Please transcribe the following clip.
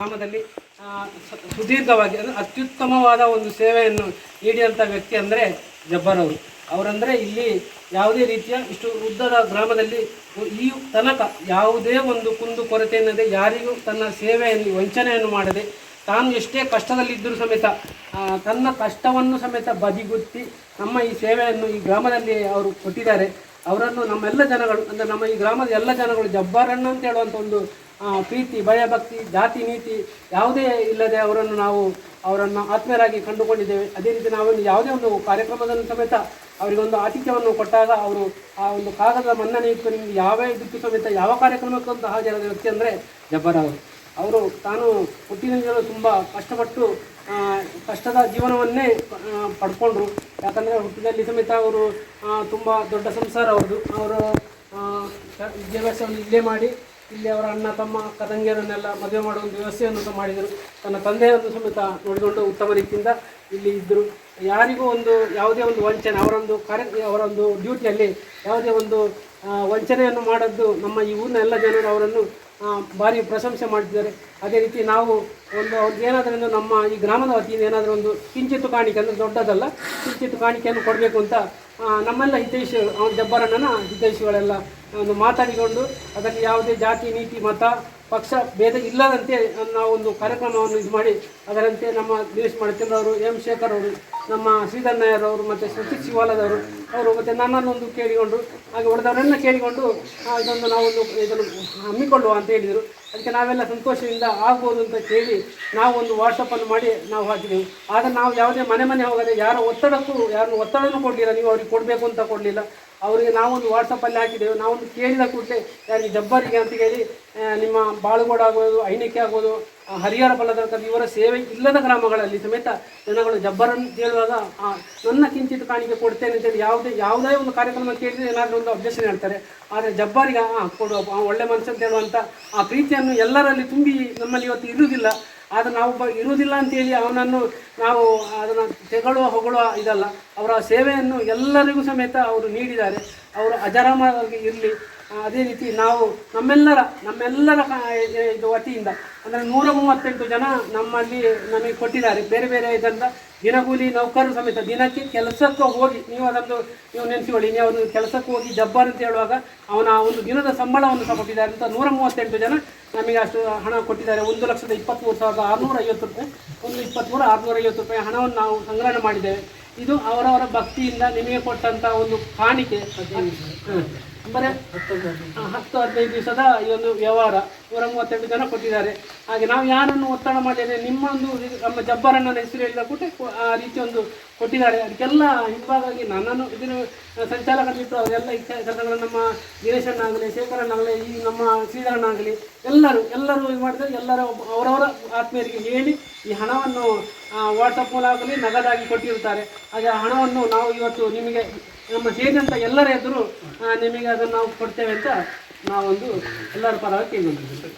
ಗ್ರಾಮದಲ್ಲಿ ಸುದೀರ್ಘವಾಗಿ, ಅಂದರೆ ಅತ್ಯುತ್ತಮವಾದ ಒಂದು ಸೇವೆಯನ್ನು ನೀಡಿದಂಥ ವ್ಯಕ್ತಿ ಅಂದರೆ ಜಬ್ಬರ್ ಅವರು. ಅವರಂದರೆ ಇಲ್ಲಿ ಯಾವುದೇ ರೀತಿಯ ಇಷ್ಟು ಉದ್ದದ ಗ್ರಾಮದಲ್ಲಿ ಈ ತನಕ ಯಾವುದೇ ಒಂದು ಕುಂದು ಕೊರತೆ ಎನ್ನದೆ ಯಾರಿಗೂ ತನ್ನ ಸೇವೆಯಲ್ಲಿ ವಂಚನೆಯನ್ನು ಮಾಡದೆ ತಾನು ಎಷ್ಟೇ ಕಷ್ಟದಲ್ಲಿದ್ದರೂ ಸಮೇತ ತನ್ನ ಕಷ್ಟವನ್ನು ಸಮೇತ ಬದಿಗುತ್ತಿ ನಮ್ಮ ಈ ಸೇವೆಯನ್ನು ಈ ಗ್ರಾಮದಲ್ಲಿ ಅವರು ಕೊಟ್ಟಿದ್ದಾರೆ. ಅವರನ್ನು ನಮ್ಮೆಲ್ಲ ಜನಗಳು, ಅಂದರೆ ನಮ್ಮ ಈ ಗ್ರಾಮದ ಎಲ್ಲ ಜನಗಳು ಜಬ್ಬಾರಣ್ಣ ಅಂತ ಹೇಳುವಂಥ ಒಂದು ಪ್ರೀತಿ, ಭಯಭಕ್ತಿ, ಜಾತಿ ನೀತಿ ಯಾವುದೇ ಇಲ್ಲದೆ ಅವರನ್ನು ನಾವು ಅವರನ್ನು ಆತ್ಮೀಯರಾಗಿ ಕಂಡುಕೊಂಡಿದ್ದೇವೆ. ಅದೇ ರೀತಿ ನಾವೊಂದು ಯಾವುದೇ ಒಂದು ಕಾರ್ಯಕ್ರಮದಲ್ಲಿ ಸಮೇತ ಅವರಿಗೊಂದು ಆತಿಥ್ಯವನ್ನು ಕೊಟ್ಟಾಗ ಅವರು ಆ ಒಂದು ಕಾಗದ ಮನ್ನಣೆ ಇತ್ತು ನಿಮಗೆ ಯಾವ ಇದಕ್ಕೂ ಸಮೇತ ಯಾವ ಕಾರ್ಯಕ್ರಮಕ್ಕಂತ ಹಾಜರಾದ ವ್ಯಕ್ತಿ ಅಂದರೆ ಜಬ್ಬರ್ ಅವರು. ಅವರು ತಾನು ಹುಟ್ಟಿನಿಂದಲೂ ತುಂಬ ಕಷ್ಟಪಟ್ಟು ಕಷ್ಟದ ಜೀವನವನ್ನೇ ಪಡ್ಕೊಂಡ್ರು. ಯಾಕಂದರೆ ಹುಟ್ಟಿದಲ್ಲಿ ಸಮೇತ ಅವರು ತುಂಬ ದೊಡ್ಡ ಸಂಸಾರ ಅವ್ರದ್ದು. ಅವರು ವಿದ್ಯಾಭ್ಯಾಸವನ್ನು ಇಲ್ಲೇ ಮಾಡಿ, ಇಲ್ಲಿ ಅವರ ಅಣ್ಣ, ತಮ್ಮ, ಅಕ್ಕ, ತಂಗಿಯರನ್ನೆಲ್ಲ ಮದುವೆ ಮಾಡುವ ಒಂದು ವ್ಯವಸ್ಥೆಯನ್ನು ಸಹ ಮಾಡಿದರು. ತನ್ನ ತಂದೆಯನ್ನು ಸಮೇತ ನೋಡಿಕೊಂಡು ಉತ್ತಮ ರೀತಿಯಿಂದ ಇಲ್ಲಿ ಇದ್ದರು. ಯಾರಿಗೂ ಒಂದು, ಯಾವುದೇ ಒಂದು ವಂಚನೆ, ಅವರೊಂದು ಕಾರ್ಯ ಅವರೊಂದು ಡ್ಯೂಟಿಯಲ್ಲಿ ಯಾವುದೇ ಒಂದು ವಂಚನೆಯನ್ನು ಮಾಡದ್ದು ನಮ್ಮ ಈ ಊರಿನ ಎಲ್ಲ ಜನರು ಅವರನ್ನು ಭಾರಿ ಪ್ರಶಂಸೆ ಮಾಡ್ತಿದ್ದಾರೆ. ಅದೇ ರೀತಿ ನಾವು ಒಂದು, ಅವ್ರಿಗೆ ಏನಾದರೂ ಒಂದು ನಮ್ಮ ಈ ಗ್ರಾಮದ ವತಿಯಿಂದ ಏನಾದರೂ ಒಂದು ಕಿಂಚಿತ್ತು ಕಾಣಿಕೆ ಅಂದರೆ ದೊಡ್ಡದಲ್ಲ, ಕಿಂಚಿತ್ತು ಕಾಣಿಕೆಯನ್ನು ಕೊಡಬೇಕು ಅಂತ ನಮ್ಮೆಲ್ಲ ಹಿತೈಷಿ ಅವನ ಜಬ್ಬರಣ್ಣನ ಹಿತೈಷಿಗಳೆಲ್ಲ ಒಂದು ಮಾತಾಡಿಕೊಂಡು ಅದರಲ್ಲಿ ಯಾವುದೇ ಜಾತಿ, ನೀತಿ, ಮತ, ಪಕ್ಷ, ಭೇದ ಇಲ್ಲದಂತೆ ನಾವು ಒಂದು ಕಾರ್ಯಕ್ರಮವನ್ನು ಇದು ಮಾಡಿ ಅದರಂತೆ ನಮ್ಮ ದಿನೇಶ್ ಮಡತಿಲ್ ಅವರು, ಎಂ ಶೇಖರ್ ಅವರು, ನಮ್ಮ ಶ್ರೀಧರ್ ನಾಯರ್ ಅವರು ಮತ್ತು ಸತೀಶ್ ಶಿವಾಲದವರು ಅವರು ಮತ್ತು ನನ್ನನ್ನೊಂದು ಕೇಳಿಕೊಂಡು, ಹಾಗೆ ಉಳಿದವರನ್ನ ಕೇಳಿಕೊಂಡು ಇದೊಂದು ನಾವೊಂದು ಇದನ್ನು ಹಮ್ಮಿಕೊಳ್ಳುವ ಅಂತ ಹೇಳಿದರು. ಅದಕ್ಕೆ ನಾವೆಲ್ಲ ಸಂತೋಷದಿಂದ ಆಗ್ಬೋದು ಅಂತ ಕೇಳಿ ನಾವು ಒಂದು ವಾಟ್ಸಪ್ಪನ್ನು ಮಾಡಿ ನಾವು ಹಾಕಿದೆವು. ಆಗ ನಾವು ಯಾವುದೇ ಮನೆ ಮನೆ ಹೋಗದೆ ಯಾರ ಒತ್ತಡಕ್ಕೂ, ಯಾರನ್ನು ಒತ್ತಡನೂ ಕೊಡಲಿಲ್ಲ, ನೀವು ಅವ್ರಿಗೆ ಕೊಡಬೇಕು ಅಂತ ಕೊಡಲಿಲ್ಲ. ಅವರಿಗೆ ನಾವೊಂದು ವಾಟ್ಸಪ್ಪಲ್ಲಿ ಹಾಕಿದೆವು. ನಾವೊಂದು ಕೇಳಿದ ಕೂಡಲೇ, ಯಾರಿಗೆ ಜಬ್ಬರಿಗೆ ಅಂತ ಹೇಳಿ ನಿಮ್ಮ ಬಾಳುಗೋಡಾಗ್ಬೋದು ಐಣಿಕೆ ಆಗ್ಬೋದು ಹರಿಹರ ಫಲದ ಇವರ ಸೇವೆ ಇಲ್ಲದ ಗ್ರಾಮಗಳಲ್ಲಿ ಸಮೇತ ಜನಗಳು ಜಬ್ಬರನ್ನು ಕೇಳುವಾಗ ನನ್ನ ಕಿಂಚಿತ್ ಕಾಣಿಕೆ ಕೊಡ್ತೇನೆ ಅಂತೇಳಿ ಯಾವುದೇ ಯಾವುದೇ ಒಂದು ಕಾರ್ಯಕ್ರಮ ಕೇಳಿದ್ರೆ ಏನಾದರೂ ಒಂದು ಅಬ್ಜೆಕ್ಷನ್ ಹೇಳ್ತಾರೆ. ಆದರೆ ಜಬ್ಬರಿಗೆ ಹಾಂ ಕೊಡುವ ಒಳ್ಳೆ ಮನಸ್ಸು ಅಂತ ಹೇಳುವಂಥ ಆ ಪ್ರೀತಿಯನ್ನು ಎಲ್ಲರಲ್ಲಿ ತುಂಬಿ ನಮ್ಮಲ್ಲಿ ಇವತ್ತು ಇರುವುದಿಲ್ಲ. ಆದರೆ ನಾವು ಬ ಇರುವುದಿಲ್ಲ ಅಂತೇಳಿ ಅವನನ್ನು ನಾವು ಅದನ್ನು ತೆಗಳುವ, ಹೊಗಳುವ ಇದಲ್ಲ. ಅವರ ಸೇವೆಯನ್ನು ಎಲ್ಲರಿಗೂ ಸಮೇತ ಅವರು ನೀಡಿದ್ದಾರೆ. ಅವರು ಅಜರಾಮವಾಗಿ ಇರಲಿ ಅದೇ ರೀತಿ ನಾವು ನಮ್ಮೆಲ್ಲರ ನಮ್ಮೆಲ್ಲರ ಇದು ವತಿಯಿಂದ, ಅಂದರೆ ನೂರ ಮೂವತ್ತೆಂಟು ಜನ ನಮ್ಮಲ್ಲಿ ನಮಗೆ ಕೊಟ್ಟಿದ್ದಾರೆ. ಬೇರೆ ಬೇರೆ ಇದರಿಂದ ದಿನಗೂಲಿ ನೌಕರರು ಸಮೇತ ದಿನಕ್ಕೆ ಕೆಲಸಕ್ಕೆ ಹೋಗಿ, ನೀವು ಅದೊಂದು, ನೀವು ನೆನೆಸಿಕೊಳ್ಳಿ, ನೀವು ಅವರು ಕೆಲಸಕ್ಕೆ ಹೋಗಿ ಜಬ್ಬರ್ ಅಂತ ಹೇಳುವಾಗ ಅವನ ಒಂದು ದಿನದ ಸಂಬಳವನ್ನು ಸಹ ಕೊಟ್ಟಿದ್ದಾರೆ ಅಂತ ನೂರ ಮೂವತ್ತೆಂಟು ಜನ ನಮಗೆ ಅಷ್ಟು ಹಣ ಕೊಟ್ಟಿದ್ದಾರೆ. ಒಂದು ಲಕ್ಷದ ಇಪ್ಪತ್ತ್ಮೂರು ಸಾವಿರದ ಆರುನೂರ ಐವತ್ತು ರೂಪಾಯಿ, ಒಂದು ಇಪ್ಪತ್ತ್ಮೂರು ಆರುನೂರ ಐವತ್ತು ರೂಪಾಯಿ ಹಣವನ್ನು ನಾವು ಸಂಗ್ರಹಣೆ ಮಾಡಿದ್ದೇವೆ. ಇದು ಅವರವರ ಭಕ್ತಿಯಿಂದ ನಿಮಗೆ ಕೊಟ್ಟಂಥ ಒಂದು ಕಾಣಿಕೆ. ಬರೀ? ಹತ್ತು ಹದಿನೈದು ದಿವಸದ ಈ ಒಂದು ವ್ಯವಹಾರ. ನೂರ ಮೂವತ್ತೆಂಟು ಜನ ಕೊಟ್ಟಿದ್ದಾರೆ. ಹಾಗೆ ನಾವು ಯಾರನ್ನು ಒತ್ತಡ ಮಾಡಿದರೆ ನಿಮ್ಮ ಒಂದು ನಮ್ಮ ಜಬ್ಬರಣ್ಣನ ಹೆಸರು ಹೇಳಿದ ಕೂಡ ಆ ರೀತಿ ಒಂದು ಕೊಟ್ಟಿದ್ದಾರೆ. ಅದಕ್ಕೆಲ್ಲ ಹಿಂಭಾಗಿ ನನ್ನನ್ನು ಇದನ್ನು ಸಂಚಾಲಕರಿಟ್ಟು ಅವರೆಲ್ಲ ಈ ಕೆಲಸಗಳನ್ನು ನಮ್ಮ ದಿನೇಶಣ್ಣಾಗಲಿ ಶೇಖರಣ್ಣಾಗಲಿ ಈ ನಮ್ಮ ಶ್ರೀಧರಣ್ಣಾಗಲಿ ಎಲ್ಲರೂ ಎಲ್ಲರೂ ಇದು ಮಾಡಿದರೆ ಎಲ್ಲರ ಅವರವರ ಆತ್ಮೀಯರಿಗೆ ಹೇಳಿ ಈ ಹಣವನ್ನು ವಾಟ್ಸಪ್ ಮೂಲಕ ನಗದಾಗಿ ಕೊಟ್ಟಿರ್ತಾರೆ ಹಾಗೆ ಆ ಹಣವನ್ನು ನಾವು ಇವತ್ತು ನಿಮಗೆ ನಮ್ಮ ಸೇರಿದಂಥ ಎಲ್ಲರ ಎದುರು ನಿಮಗೆ ಅದನ್ನು ನಾವು ಕೊಡ್ತೇವೆ ಅಂತ ನಾವೊಂದು ಎಲ್ಲರ ಪರವಾಗಿ ಕೇಳಿಕೊಂಡಿದ್ದೇವೆ.